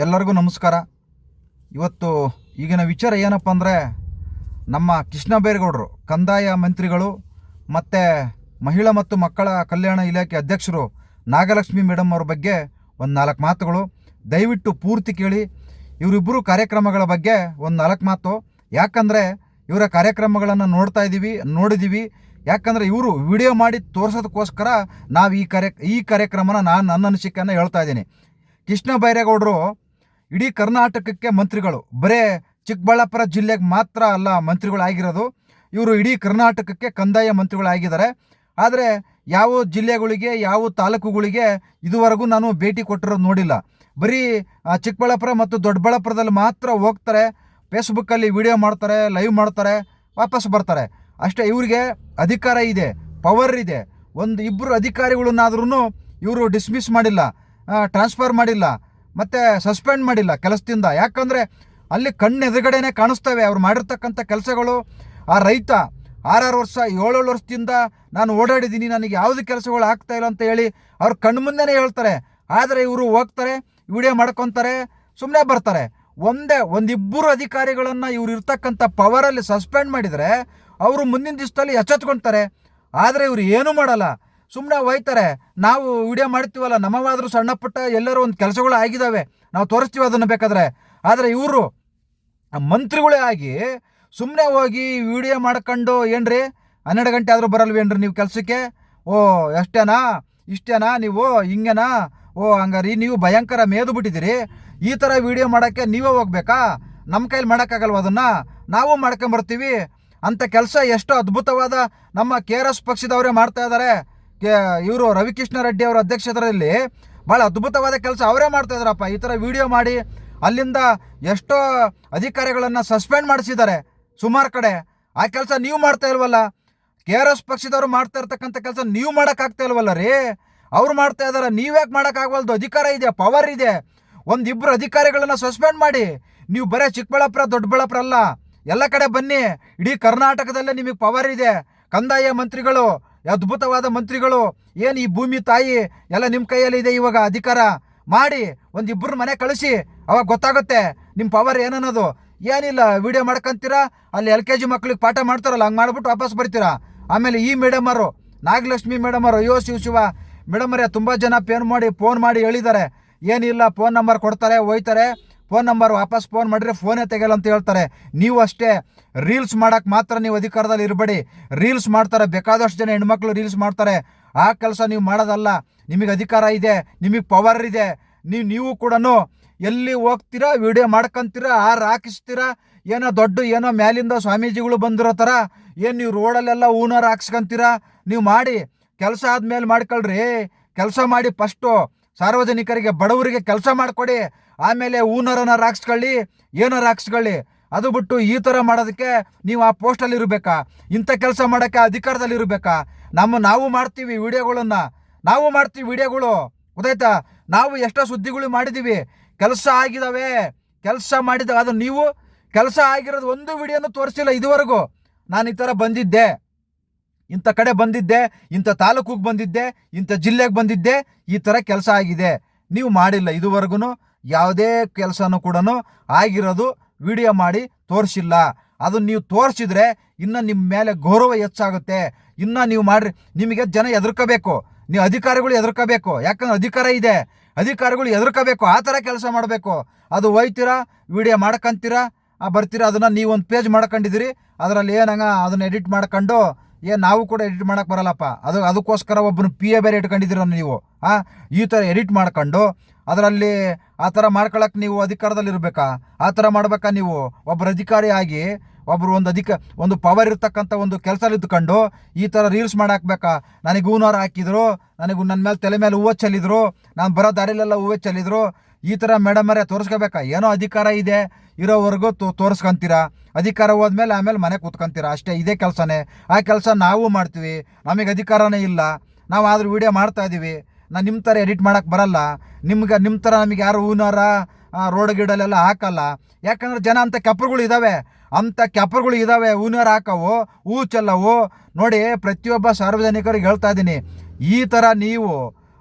ಎಲ್ಲರಿಗೂ ನಮಸ್ಕಾರ. ಇವತ್ತು ಈಗಿನ ವಿಚಾರ ಏನಪ್ಪ ಅಂದರೆ ನಮ್ಮ ಕೃಷ್ಣ ಬೈರೇಗೌಡರು, ಕಂದಾಯ ಮಂತ್ರಿಗಳು ಮತ್ತು ಮಹಿಳಾ ಮತ್ತು ಮಕ್ಕಳ ಕಲ್ಯಾಣ ಇಲಾಖೆ ಅಧ್ಯಕ್ಷರು ನಾಗಲಕ್ಷ್ಮಿ ಮೇಡಮ್ ಅವ್ರ ಬಗ್ಗೆ ಒಂದು ನಾಲ್ಕು ಮಾತುಗಳು. ದಯವಿಟ್ಟು ಪೂರ್ತಿ ಕೇಳಿ. ಇವರಿಬ್ಬರು ಕಾರ್ಯಕ್ರಮಗಳ ಬಗ್ಗೆ ಒಂದು ನಾಲ್ಕು ಮಾತು. ಯಾಕಂದರೆ ಇವರ ಕಾರ್ಯಕ್ರಮಗಳನ್ನು ನೋಡ್ತಾ ಇದ್ದೀವಿ ನೋಡಿದ್ದೀವಿ ಯಾಕಂದರೆ ಇವರು ವಿಡಿಯೋ ಮಾಡಿ ತೋರಿಸೋದಕ್ಕೋಸ್ಕರ ನಾವು ಈ ಕಾರ್ಯ, ಈ ಕಾರ್ಯಕ್ರಮನ ನಾನು ನನ್ನ ಅನಿಸಿಕೆಯನ್ನು ಹೇಳ್ತಾ ಇದ್ದೀನಿ. ಕೃಷ್ಣ ಬೈರೇಗೌಡರು ಇಡೀ ಕರ್ನಾಟಕಕ್ಕೆ ಮಂತ್ರಿಗಳು. ಬರೇ ಚಿಕ್ಕಬಳ್ಳಾಪುರ ಜಿಲ್ಲೆಗೆ ಮಾತ್ರ ಅಲ್ಲ ಮಂತ್ರಿಗಳಾಗಿರೋದು. ಇವರು ಇಡೀ ಕರ್ನಾಟಕಕ್ಕೆ ಕಂದಾಯ ಮಂತ್ರಿಗಳಾಗಿದ್ದಾರೆ. ಆದರೆ ಯಾವ ಜಿಲ್ಲೆಗಳಿಗೆ, ಯಾವ ತಾಲೂಕುಗಳಿಗೆ ಇದುವರೆಗೂ ನಾನು ಭೇಟಿ ಕೊಟ್ಟಿರೋದು ನೋಡಿಲ್ಲ. ಬರೀ ಚಿಕ್ಕಬಳ್ಳಾಪುರ ಮತ್ತು ದೊಡ್ಡಬಳ್ಳಾಪುರದಲ್ಲಿ ಮಾತ್ರ ಹೋಗ್ತಾರೆ. ಫೇಸ್ಬುಕ್ಕಲ್ಲಿ ವಿಡಿಯೋ ಮಾಡ್ತಾರೆ, ಲೈವ್ ಮಾಡ್ತಾರೆ, ವಾಪಸ್ ಬರ್ತಾರೆ. ಅಷ್ಟೇ ಇವರಿಗೆ ಅಧಿಕಾರ ಇದೆ, ಪವರ್ ಇದೆ. ಒಂದು ಇಬ್ಬರು ಅಧಿಕಾರಿಗಳನ್ನಾದ್ರೂ ಇವರು ಡಿಸ್ಮಿಸ್ ಮಾಡಿಲ್ಲ. ಟ್ರಾನ್ಸ್ಫರ್ ಮಾಡಿಲ್ಲ, ಮತ್ತು ಸಸ್ಪೆಂಡ್ ಮಾಡಿಲ್ಲ ಕೆಲಸದಿಂದ. ಯಾಕಂದರೆ ಅಲ್ಲಿ ಕಣ್ಣು ಎದುರುಗಡೆನೆ ಕಾಣಿಸ್ತವೆ ಅವ್ರು ಮಾಡಿರ್ತಕ್ಕಂಥ ಕೆಲಸಗಳು. ಆ ರೈತ ಆರಾರು ವರ್ಷ, ಏಳೇಳು ವರ್ಷದಿಂದ ನಾನು ಓಡಾಡಿದ್ದೀನಿ, ನನಗೆ ಯಾವುದು ಕೆಲಸಗಳು ಆಗ್ತಾ ಇಲ್ಲ ಅಂತ ಹೇಳಿ ಅವ್ರು ಕಣ್ಣು ಮುಂದೆನೇ ಹೇಳ್ತಾರೆ. ಆದರೆ ಇವರು ಹೋಗ್ತಾರೆ ವಿಡಿಯೋ ಮಾಡ್ಕೊತಾರೆ ಸುಮ್ಮನೆ ಬರ್ತಾರೆ. ಒಂದೇ ಒಂದಿಬ್ಬರು ಅಧಿಕಾರಿಗಳನ್ನು ಇವ್ರು ಇರ್ತಕ್ಕಂಥ ಪವರಲ್ಲಿ ಸಸ್ಪೆಂಡ್ ಮಾಡಿದರೆ ಅವರು ಮುಂದಿನ ದಿವಸದಲ್ಲಿ ಎಚ್ಚೆತ್ಕೊಳ್ತಾರೆ ಆದರೆ ಇವರು ಏನೂ ಮಾಡಲ್ಲ. ಸುಮ್ಮನೆ ಹೋಯ್ತಾರೆ. ನಾವು ವಿಡಿಯೋ ಮಾಡ್ತೀವಲ್ಲ ನಮಗಾದರೂ ಸಣ್ಣ ಪುಟ್ಟ ಎಲ್ಲರೂ ಒಂದು ಕೆಲಸಗಳು ಆಗಿದ್ದಾವೆ ನಾವು ತೋರಿಸ್ತೀವಿ ಅದನ್ನು ಬೇಕಾದ್ರೆ. ಆದರೆ ಇವರು ಮಂತ್ರಿಗಳೇ ಆಗಿ ಸುಮ್ಮನೆ ಹೋಗಿ ವಿಡಿಯೋ ಮಾಡ್ಕೊಂಡು, ಏನ್ರಿ? ಹನ್ನೆರಡು ಗಂಟೆ ಆದರೂ ಬರಲ್ವೇನ್ರಿ ನೀವು ಕೆಲಸಕ್ಕೆ? ಓ, ಎಷ್ಟೇನಾ? ಇಷ್ಟೇನಾ ನೀವು? ಹಿಂಗೆನಾ? ಓ, ಹಂಗಾರಿ, ನೀವು ಭಯಂಕರ ಮೇದು ಬಿಟ್ಟಿದ್ದೀರಿ. ಈ ಥರ ವಿಡಿಯೋ ಮಾಡೋಕ್ಕೆ ನೀವೇ ಹೋಗ್ಬೇಕಾ? ನಮ್ಮ ಕೈಲಿ ಮಾಡೋಕ್ಕಾಗಲ್ವ ಅದನ್ನು? ನಾವು ಮಾಡ್ಕೊಂಬರ್ತೀವಿ. ಅಂಥ ಕೆಲಸ ಎಷ್ಟು ಅದ್ಭುತವಾದ ನಮ್ಮ ಕೆ ಆರ್ ಎಸ್ ಪಕ್ಷದವರೇ ಮಾಡ್ತಾ ಇದ್ದಾರೆ. ಇವರು ರವಿಕೃಷ್ಣ ರೆಡ್ಡಿ ಅವರ ಅಧ್ಯಕ್ಷತೆಯಲ್ಲಿ ಭಾಳ ಅದ್ಭುತವಾದ ಕೆಲಸ ಅವರೇ ಮಾಡ್ತಾ ಇದ್ದಾರಪ್ಪ. ಈ ಥರ ವಿಡಿಯೋ ಮಾಡಿ ಅಲ್ಲಿಂದ ಎಷ್ಟೋ ಅಧಿಕಾರಿಗಳನ್ನು ಸಸ್ಪೆಂಡ್ ಮಾಡಿಸಿದ್ದಾರೆ ಸುಮಾರು ಕಡೆ. ಆ ಕೆಲಸ ನೀವು ಮಾಡ್ತಾ ಇಲ್ವಲ್ಲ? ಕೆ ಆರ್ ಎಸ್ ಪಕ್ಷದವರು ಮಾಡ್ತಾ ಇರ್ತಕ್ಕಂಥ ಕೆಲಸ ನೀವು ಮಾಡೋಕ್ಕಾಗ್ತಾ ಇಲ್ವಲ್ಲ ರೀ? ಅವ್ರು ಮಾಡ್ತಾ ಇದ್ದಾರೆ ನೀವ್ಯಾಕೆ ಮಾಡೋಕ್ಕಾಗವಲ್ದು? ಅಧಿಕಾರ ಇದೆ ಪವರ್ ಇದೆ. ಒಂದಿಬ್ಬರು ಅಧಿಕಾರಿಗಳನ್ನು ಸಸ್ಪೆಂಡ್ ಮಾಡಿ. ನೀವು ಬರೇ ಚಿಕ್ಕಬಳ್ಳಾಪುರ, ದೊಡ್ಡಬಳ್ಳಾಪುರ ಅಲ್ಲ, ಎಲ್ಲ ಕಡೆ ಬನ್ನಿ. ಇಡೀ ಕರ್ನಾಟಕದಲ್ಲೇ ನಿಮಗೆ ಪವರ್ ಇದೆ. ಕಂದಾಯ ಮಂತ್ರಿಗಳು ಅದ್ಭುತವಾದ ಮಂತ್ರಿಗಳು. ಏನು ಈ ಭೂಮಿ ತಾಯಿ ಎಲ್ಲ ನಿಮ್ಮ ಕೈಯಲ್ಲಿ ಇದೆ ಇವಾಗ ಅಧಿಕಾರ? ಮಾಡಿ ಒಂದಿಬ್ಬರು ಮನೆ ಕಳಿಸಿ. ಅವಾಗ ಗೊತ್ತಾಗುತ್ತೆ ನಿಮ್ಮ ಪವರ್ ಏನನ್ನೋದು. ಏನಿಲ್ಲ ವಿಡಿಯೋ ಮಾಡ್ಕೊಂತೀರಾ? ಅಲ್ಲಿ ಎಲ್ ಕೆ ಜಿ ಮಕ್ಳಿಗೆ ಪಾಠ ಮಾಡ್ತಾರಲ್ಲ, ಹಂಗೆ ಮಾಡಿಬಿಟ್ಟು ವಾಪಸ್ ಬರ್ತೀರಾ? ಆಮೇಲೆ ಈ ಮೇಡಮರು ನಾಗಲಕ್ಷ್ಮಿ ಮೇಡಮರು ಅಯ್ಯೋ ಶಿವ ಶಿವ. ಮೇಡಮರೇ ತುಂಬ ಜನ ಪೇನ್ ಮಾಡಿ ಫೋನ್ ಮಾಡಿ ಹೇಳಿದ್ದಾರೆ. ಏನಿಲ್ಲ ಫೋನ್ ನಂಬರ್ ಕೊಡ್ತಾರೆ, ಹೋಯ್ತಾರೆ. ಫೋನ್ ನಂಬರ್ ವಾಪಸ್ ಫೋನ್ ಮಾಡಿದ್ರೆ ಫೋನೇ ತೆಗೆಯಲ್ಲ ಅಂತ ಹೇಳ್ತಾರೆ. ನೀವು ಅಷ್ಟೇ ರೀಲ್ಸ್ ಮಾಡೋಕ್ಕೆ ಮಾತ್ರ ನೀವು ಅಧಿಕಾರದಲ್ಲಿ ಇರಬೇಡಿ. ರೀಲ್ಸ್ ಮಾಡ್ತಾರೆ, ಬೇಕಾದಷ್ಟು ಜನ ಹೆಣ್ಮಕ್ಳು ರೀಲ್ಸ್ ಮಾಡ್ತಾರೆ. ಆ ಕೆಲಸ ನೀವು ಮಾಡೋದಲ್ಲ. ನಿಮಗೆ ಅಧಿಕಾರ ಇದೆ, ನಿಮಗೆ ಪವರ್ ಇದೆ. ನೀವು ನೀವು ಕೂಡ ಎಲ್ಲಿ ಹೋಗ್ತೀರಾ ವಿಡಿಯೋ ಮಾಡ್ಕೊಂತೀರಾ ಆರು ಹಾಕಿಸ್ತೀರಾ, ಏನೋ ದೊಡ್ಡ ಏನೋ ಮ್ಯಾಲಿಂದ ಸ್ವಾಮೀಜಿಗಳು ಬಂದಿರೋ ಥರ, ಏನು ನೀವು ರೋಡಲ್ಲೆಲ್ಲ ಊನಾರು ಹಾಕ್ಸ್ಕೊಂತೀರಾ? ನೀವು ಮಾಡಿ, ಕೆಲಸ ಆದಮೇಲೆ ಮಾಡ್ಕೊಳ್ರಿ. ಕೆಲಸ ಮಾಡಿ ಫಸ್ಟು ಸಾರ್ವಜನಿಕರಿಗೆ ಬಡವರಿಗೆ ಕೆಲಸ ಮಾಡಿಕೊಡಿ, ಆಮೇಲೆ ಊನರನ್ನ ರಾಕ್ಸ್ಕೊಳ್ಳಿ ಏನಾರು ಹಾಕ್ಸ್ಕೊಳ್ಳಿ ಅದು ಬಿಟ್ಟು ಈ ಥರ ಮಾಡೋದಕ್ಕೆ ನೀವು ಆ ಪೋಸ್ಟಲ್ಲಿ ಇರಬೇಕಾ? ಇಂಥ ಕೆಲಸ ಮಾಡೋಕ್ಕೆ ಅಧಿಕಾರದಲ್ಲಿ ಇರಬೇಕಾ? ನಮ್ಮ ನಾವು ಮಾಡ್ತೀವಿ ವಿಡಿಯೋಗಳನ್ನು. ನಾವು ಮಾಡ್ತೀವಿ ವಿಡಿಯೋಗಳು. ಗೊತ್ತಾಯ್ತಾ? ನಾವು ಎಷ್ಟೋ ಸುದ್ದಿಗಳು ಮಾಡಿದ್ದೀವಿ. ಕೆಲಸ ಆಗಿದ್ದಾವೆ. ಕೆಲಸ ಮಾಡಿದ, ಅದು ನೀವು. ಕೆಲಸ ಆಗಿರೋದು ಒಂದು ವಿಡಿಯೋನು ತೋರಿಸಿಲ್ಲ ಇದುವರೆಗೂ. ನಾನು ಈ ಥರ ಬಂದಿದ್ದೆ. ಇಂಥ ಕಡೆ ಬಂದಿದ್ದೆ, ಇಂಥ ತಾಲೂಕಿಗೆ ಬಂದಿದ್ದೆ, ಇಂಥ ಜಿಲ್ಲೆಗೆ ಬಂದಿದ್ದೆ, ಈ ಥರ ಕೆಲಸ ಆಗಿದೆ. ನೀವು ಮಾಡಿಲ್ಲ ಇದುವರೆಗೂ ಯಾವುದೇ ಕೆಲಸನೂ ಕೂಡ ಆಗಿರೋದು ವಿಡಿಯೋ ಮಾಡಿ ತೋರಿಸಿಲ್ಲ. ಅದು ನೀವು ತೋರಿಸಿದ್ರೆ ಇನ್ನು ನಿಮ್ಮ ಮೇಲೆ ಗೌರವ ಹೆಚ್ಚಾಗುತ್ತೆ. ಇನ್ನು ನೀವು ಮಾಡ್ರಿ, ನಿಮಗೆ ಜನ ಎದುರ್ಕೋಬೇಕು ನೀವು ಅಧಿಕಾರಿಗಳು ಎದುರ್ಕೋಬೇಕು ಯಾಕಂದ್ರೆ ಅಧಿಕಾರ ಇದೆ. ಅಧಿಕಾರಿಗಳು ಎದುರ್ಕೋಬೇಕು ಆ ಥರ ಕೆಲಸ ಮಾಡಬೇಕು. ಅದು ಒಯ್ತೀರಾ ವಿಡಿಯೋ ಮಾಡ್ಕೊಂತೀರಾ? ಬರ್ತೀರಾ? ಅದನ್ನು ನೀವು ಒಂದು ಪೇಜ್ ಮಾಡ್ಕೊಂಡಿದ್ದೀರಿ. ಅದರಲ್ಲಿ ಏನಂಗ ಅದನ್ನು ಎಡಿಟ್ ಮಾಡ್ಕೊಂಡು ಏನು ನಾವು ಕೂಡ ಎಡಿಟ್ ಮಾಡೋಕೆ ಬರಲ್ಲಪ್ಪ. ಅದು, ಅದಕ್ಕೋಸ್ಕರ ಒಬ್ಬನು ಪಿ ಎ ಬೇರೆ ಇಟ್ಕೊಂಡಿದ್ದೀರ ನೀವು. ಹಾಂ ಈ ಥರ ಎಡಿಟ್ ಮಾಡ್ಕೊಂಡು ಅದರಲ್ಲಿ ಆ ಥರ ಮಾಡ್ಕೊಳಕ್ಕೆ ನೀವು ಅಧಿಕಾರದಲ್ಲಿ ಇರಬೇಕಾ? ಆ ಥರ ಮಾಡ್ಬೇಕಾ ನೀವು? ಒಬ್ಬರು ಅಧಿಕಾರಿ ಆಗಿ ಒಬ್ಬರು ಒಂದು ಅಧಿಕ, ಒಂದು ಪವರ್ ಇರ್ತಕ್ಕಂಥ ಒಂದು ಕೆಲಸ ಇದ್ಕೊಂಡು ಈ ಥರ ರೀಲ್ಸ್ ಮಾಡಾಕ್ಬೇಕಾ? ನನಗೆ ಹೂನಾರು ಹಾಕಿದ್ರು, ನನಗೆ ನನ್ನ ಮೇಲೆ ತಲೆ ಮೇಲೆ ಹೂವು ಚೆಲ್ಲಿದ್ರು, ನಾನು ಬರೋ ದಾರಿಲೆಲ್ಲ ಹೂವು ಚೆಲ್ಲಿದ್ರು, ಈ ಥರ ಮೇಡಮರೇ ತೋರಿಸ್ಕೋಬೇಕಾ? ಏನೋ ಅಧಿಕಾರ ಇದೆ. ಇರೋವರೆಗೂ ತೋ, ತೋರಿಸ್ಕೊಂತೀರಾ? ಅಧಿಕಾರ ಹೋದ್ಮೇಲೆ ಆಮೇಲೆ ಮನೆ ಕೂತ್ಕೊಂತೀರಾ? ಅಷ್ಟೇ, ಇದೇ ಕೆಲಸನೇ. ಆ ಕೆಲಸ ನಾವು ಮಾಡ್ತೀವಿ. ನಮಗೆ ಅಧಿಕಾರನೇ ಇಲ್ಲ. ನಾವು ಆದರೂ ವಿಡಿಯೋ ಮಾಡ್ತಾ ಇದ್ದೀವಿ ನಾನು ನಿಮ್ಮ ಥರ ಎಡಿಟ್ ಮಾಡೋಕ್ಕೆ ಬರಲ್ಲ. ನಿಮ್ಗೆ ನಿಮ್ಮ ಥರ ನಮಗೆ ಯಾರು ಹೂನಾರ ರೋಡ್ ಗಿಡಲೆಲ್ಲ ಹಾಕಲ್ಲ. ಯಾಕಂದ್ರೆ ಜನ ಅಂಥ ಕೆಪರ್ಗಳು ಇದ್ದಾವೆ ಅಂಥ ಕೆಪರ್ಗಳು ಇದ್ದಾವೆ ಹೂನಾರ ಹಾಕವು, ಹೂ ಚೆಲ್ಲವು. ನೋಡಿ, ಪ್ರತಿಯೊಬ್ಬ ಸಾರ್ವಜನಿಕರಿಗೆ ಹೇಳ್ತಾ ಇದ್ದೀನಿ ಈ ಥರ ನೀವು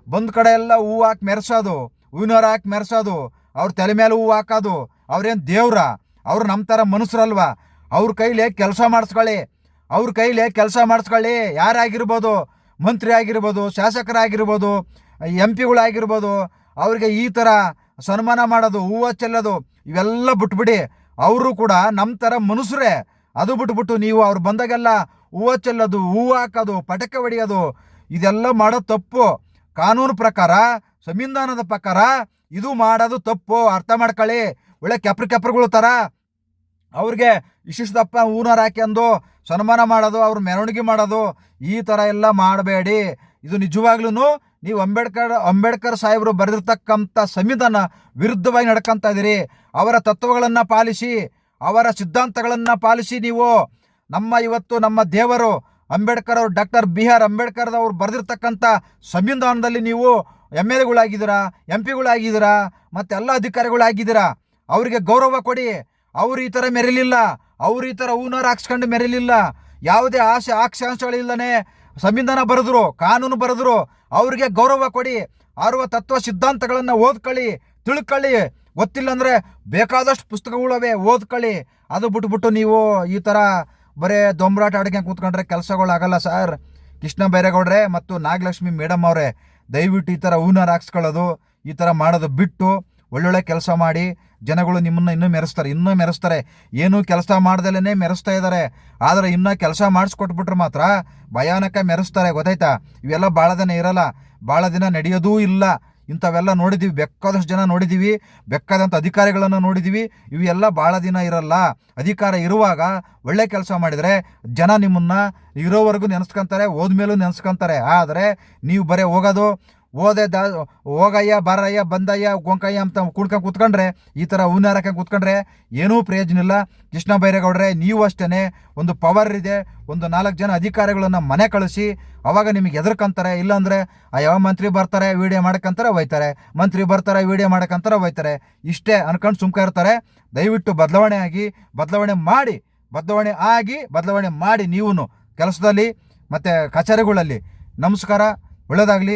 ಬಂದ ಕಡೆ ಎಲ್ಲ ಹೂ ಹಾಕಿ ಮೆರೆಸೋದು. ಹೂವಿನವ್ರು ಹಾಕಿ ಮೆರೆಸೋದು. ಅವ್ರ ತಲೆ ಮೇಲೆ ಹೂವು ಹಾಕೋದು. ಅವ್ರೇನು ದೇವ್ರ? ಅವ್ರು ನಮ್ಮ ಥರ ಮನುಷ್ಯರಲ್ವಾ ಅವ್ರ ಕೈಲೇ ಕೆಲಸ ಮಾಡಿಸ್ಕೊಳ್ಳಿ. ಅವ್ರ ಕೈಲೇ ಕೆಲಸ ಮಾಡಿಸ್ಕೊಳ್ಳಿ. ಯಾರಾಗಿರ್ಬೋದು? ಮಂತ್ರಿ ಆಗಿರ್ಬೋದು ಶಾಸಕರಾಗಿರ್ಬೋದು, ಎಂ ಪಿಗಳಾಗಿರ್ಬೋದು, ಅವ್ರಿಗೆ ಈ ಥರ ಸನ್ಮಾನ ಮಾಡೋದು, ಹೂವು ಚೆಲ್ಲೋದು, ಇವೆಲ್ಲ ಬಿಟ್ಬಿಡಿ. ಅವರು ಕೂಡ ನಮ್ಮ ಥರ ಮನುಷ್ಯರೇ ಅದು ಬಿಟ್ಬಿಟ್ಟು ನೀವು ಅವ್ರು ಬಂದಾಗೆಲ್ಲ ಹೂವು ಚೆಲ್ಲೋದು, ಹೂವು ಹಾಕೋದು, ಪಟಕೆ ಹೊಡೆಯೋದು, ಇದೆಲ್ಲ ಮಾಡೋದು ತಪ್ಪು. ಕಾನೂನು ಪ್ರಕಾರ, ಸಂವಿಧಾನದ ಪ್ರಕಾರ ಇದು ಮಾಡೋದು ತಪ್ಪು. ಅರ್ಥ ಮಾಡ್ಕೊಳ್ಳಿ. ಒಳ್ಳೆ ಕೆಪ್ರ ಕೆಪ್ರಗಳು ಥರ ಅವ್ರಿಗೆ ಇಷ್ಟಿಷ್ಟಪ್ಪ ಊನರ ಹಾಕ್ಯಂದು ಸನ್ಮಾನ ಮಾಡೋದು, ಅವ್ರ ಮೆರವಣಿಗೆ ಮಾಡೋದು, ಈ ಥರ ಎಲ್ಲ ಮಾಡಬೇಡಿ. ಇದು ನಿಜವಾಗ್ಲೂ ನೀವು ಅಂಬೇಡ್ಕರ್ ಅಂಬೇಡ್ಕರ್ ಸಾಹೇಬರು ಬರೆದಿರ್ತಕ್ಕಂಥ ಸಂವಿಧಾನ ವಿರುದ್ಧವಾಗಿ ನಡ್ಕೊತ ಇದ್ದೀರಿ ಅವರ ತತ್ವಗಳನ್ನು ಪಾಲಿಸಿ, ಅವರ ಸಿದ್ಧಾಂತಗಳನ್ನು ಪಾಲಿಸಿ ನೀವು ನಮ್ಮ ಇವತ್ತು ನಮ್ಮ ದೇವರು ಅಂಬೇಡ್ಕರ್ ಅವರು, ಡಾಕ್ಟರ್ ಬಿ ಆರ್ ಅಂಬೇಡ್ಕರ್ ಅವರು ಬರೆದಿರ್ತಕ್ಕಂಥ ಸಂವಿಧಾನದಲ್ಲಿ ನೀವು ಎಂ ಎಲ್ ಎಗಳಾಗಿದ್ದೀರಾ, ಎಂ ಪಿಗಳಾಗಿದ್ದೀರಾ ಮತ್ತು ಎಲ್ಲ ಅಧಿಕಾರಿಗಳಾಗಿದ್ದೀರಾ. ಅವರಿಗೆ ಗೌರವ ಕೊಡಿ. ಅವ್ರು ಈ ಥರ ಮೆರಿಲಿಲ್ಲ. ಅವ್ರು ಈ ಥರ ಹೂನಾರ ಹಾಕ್ಸ್ಕೊಂಡು ಮೆರಿಲಿಲ್ಲ. ಯಾವುದೇ ಆಸೆ ಆಕ್ಷಾಂಶಗಳಿಲ್ಲನೆ ಸಂವಿಧಾನ ಬರೆದ್ರು, ಕಾನೂನು ಬರೆದ್ರು, ಅವ್ರಿಗೆ ಗೌರವ ಕೊಡಿ. ಆರುವ ತತ್ವ ಸಿದ್ಧಾಂತಗಳನ್ನು ಓದ್ಕೊಳ್ಳಿ ತಿಳ್ಕೊಳ್ಳಿ ಗೊತ್ತಿಲ್ಲ ಅಂದರೆ ಬೇಕಾದಷ್ಟು ಪುಸ್ತಕಗಳವೆ ಓದ್ಕೊಳ್ಳಿ ಅದು ಬಿಟ್ಬಿಟ್ಟು ನೀವು ಈ ಥರ ಬರೇ ದೊಂಬರಾಟ ಅಡುಗೆ ಕೂತ್ಕೊಂಡ್ರೆ ಕೆಲಸಗಳಾಗಲ್ಲ ಸರ್. ಕೃಷ್ಣ ಬೈರೇಗೌಡ್ರೆ ಮತ್ತು ನಾಗಲಕ್ಷ್ಮಿ ಮೇಡಮ್ ಅವರೇ, ದಯವಿಟ್ಟು ಈ ಥರ ಹೂನಾರು ಹಾಕ್ಸ್ಕೊಳ್ಳೋದು, ಈ ಥರ ಮಾಡೋದು ಬಿಟ್ಟು ಒಳ್ಳೊಳ್ಳೆ ಕೆಲಸ ಮಾಡಿ. ಜನಗಳು ನಿಮ್ಮನ್ನು ಇನ್ನೂ ಮೆರೆಸ್ತಾರೆ ಇನ್ನೂ ಮೆರೆಸ್ತಾರೆ. ಏನೂ ಕೆಲಸ ಮಾಡ್ದಲೇ ಮೆರೆಸ್ತಾ ಇದ್ದಾರೆ ಆದರೆ ಇನ್ನೂ ಕೆಲಸ ಮಾಡಿಸ್ಕೊಟ್ಬಿಟ್ರೆ ಮಾತ್ರ ಭಯಾನಕ ಮೆರೆಸ್ತಾರೆ, ಗೊತ್ತಾಯ್ತಾ? ಇವೆಲ್ಲ ಭಾಳ ದಿನ ಇರಲ್ಲ. ಭಾಳ ದಿನ ನಡೆಯೋದೂ ಇಲ್ಲ. ಇಂಥವೆಲ್ಲ ನೋಡಿದ್ದೀವಿ ಬೇಕಾದಷ್ಟು ಜನ ನೋಡಿದ್ದೀವಿ ಬೇಕಾದಂಥ ಅಧಿಕಾರಿಗಳನ್ನು ನೋಡಿದ್ದೀವಿ ಇವೆಲ್ಲ ಭಾಳ ದಿನ ಇರಲ್ಲ. ಅಧಿಕಾರ ಇರುವಾಗ ಒಳ್ಳೆ ಕೆಲಸ ಮಾಡಿದರೆ ಜನ ನಿಮ್ಮನ್ನು ಇರೋವರೆಗೂ ನೆನೆಸ್ಕೊಂತಾರೆ, ಹೋದ್ಮೇಲೂ ನೆನೆಸ್ಕೊಂತಾರೆ. ಆದರೆ ನೀವು ಬರೀ ಹೋಗೋದು ಓದೆ ದ ಹೋಗಯ್ಯ, ಬಾರಯ್ಯ, ಬಂದಯ್ಯ, ಗೊಂಕಯ್ಯ ಅಂತ ಕುಡ್ಕೊಂಡು ಕೂತ್ಕೊಂಡ್ರೆ, ಈ ಥರ ಹೂನಾರಕ್ಕೆ ಕೂತ್ಕೊಂಡ್ರೆ ಏನೂ ಪ್ರಯೋಜನ ಇಲ್ಲ. ಕೃಷ್ಣ ಬೈರೇಗೌಡ್ರೆ, ನೀವು ಅಷ್ಟೇ ಒಂದು ಪವರ್ ಇದೆ, ಒಂದು ನಾಲ್ಕು ಜನ ಅಧಿಕಾರಿಗಳನ್ನು ಮನೆ ಕಳಿಸಿ, ಅವಾಗ ನಿಮಗೆ ಎದುರ್ಕೊಂತಾರೆ ಇಲ್ಲಾಂದರೆ ಆ ಯಾವ ಮಂತ್ರಿ ಬರ್ತಾರೆ, ವೀಡಿಯೋ ಮಾಡ್ಕೊಂತಾರೆ, ಹೋಯ್ತಾರೆ. ಮಂತ್ರಿ ಬರ್ತಾರೆ, ವೀಡಿಯೋ ಮಾಡ್ಕೊಂತಾರೆ, ಹೋಯ್ತಾರೆ. ಇಷ್ಟೇ ಅನ್ಕೊಂಡು ಸುಮ್ಕ ಇರ್ತಾರೆ. ದಯವಿಟ್ಟು ಬದಲಾವಣೆ ಆಗಿ, ಬದಲಾವಣೆ ಮಾಡಿ, ಬದಲಾವಣೆ ಆಗಿ, ಬದಲಾವಣೆ ಮಾಡಿ ನೀವು ಕೆಲಸದಲ್ಲಿ, ಮತ್ತು ಕಚೇರಿಗಳಲ್ಲಿ, ನಮಸ್ಕಾರ ಒಳ್ಳೆಯದಾಗಲಿ